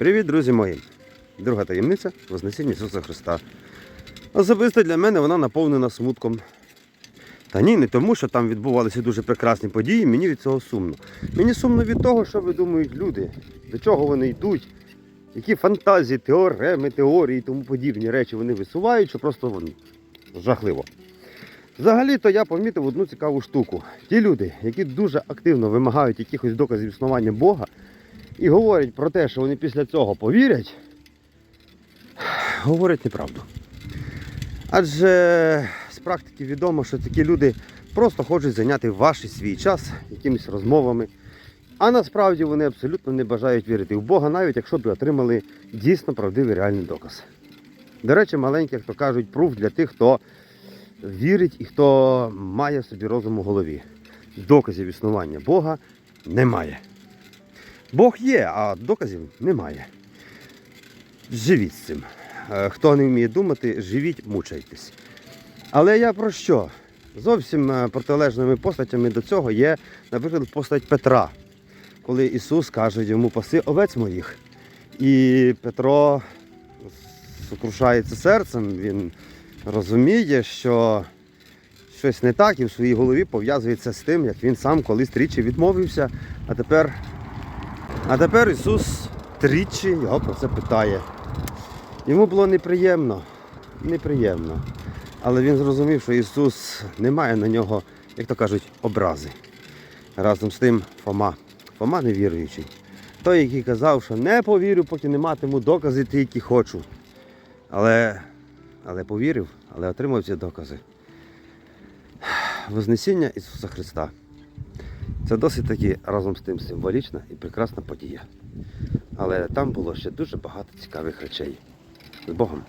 Привіт, друзі мої! Друга таємниця Вознесіння Ісуса Христа. Особисто для мене вона наповнена смутком. Та ні, не тому, що там відбувалися дуже прекрасні події, мені від цього сумно. Мені сумно від того, що видумують люди, до чого вони йдуть, які фантазії, теореми, теорії і тому подібні речі вони висувають, що просто вон, жахливо. Взагалі-то я помітив одну цікаву штуку. Ті люди, які дуже активно вимагають якихось доказів існування Бога, і говорять про те, що вони після цього повірять, говорять неправду. Адже з практики відомо, що такі люди просто хочуть зайняти ваш і свій час якимись розмовами. А насправді вони абсолютно не бажають вірити в Бога, навіть якщо б отримали дійсно правдивий реальний доказ. До речі, маленький, як то кажуть, пруф для тих, хто вірить і хто має собі розум у голові. Доказів існування Бога немає. Бог є, а доказів немає. Живіть з цим. Е, Хто не вміє думати, живіть, мучайтесь. Але я про що? Зовсім е, протилежними постатями до цього є, наприклад, постать Петра, коли Ісус каже йому паси овець моїх. І Петро сокрушається серцем, він розуміє, що щось не так і в своїй голові пов'язується з тим, як він сам колись тричі відмовився, а тепер а тепер Ісус тричі його про це питає. Йому було неприємно, неприємно. Але він зрозумів, що Ісус не має на нього, як то кажуть, образи. Разом з тим Фома. Фома невіруючий. Той, який казав, що не повірю, поки не матиму докази ті, які хочу. Але, але повірив, але отримав ці докази. Вознесіння Ісуса Христа. Це досить таки разом з тим символічна і прекрасна подія. Але там було ще дуже багато цікавих речей. З Богом!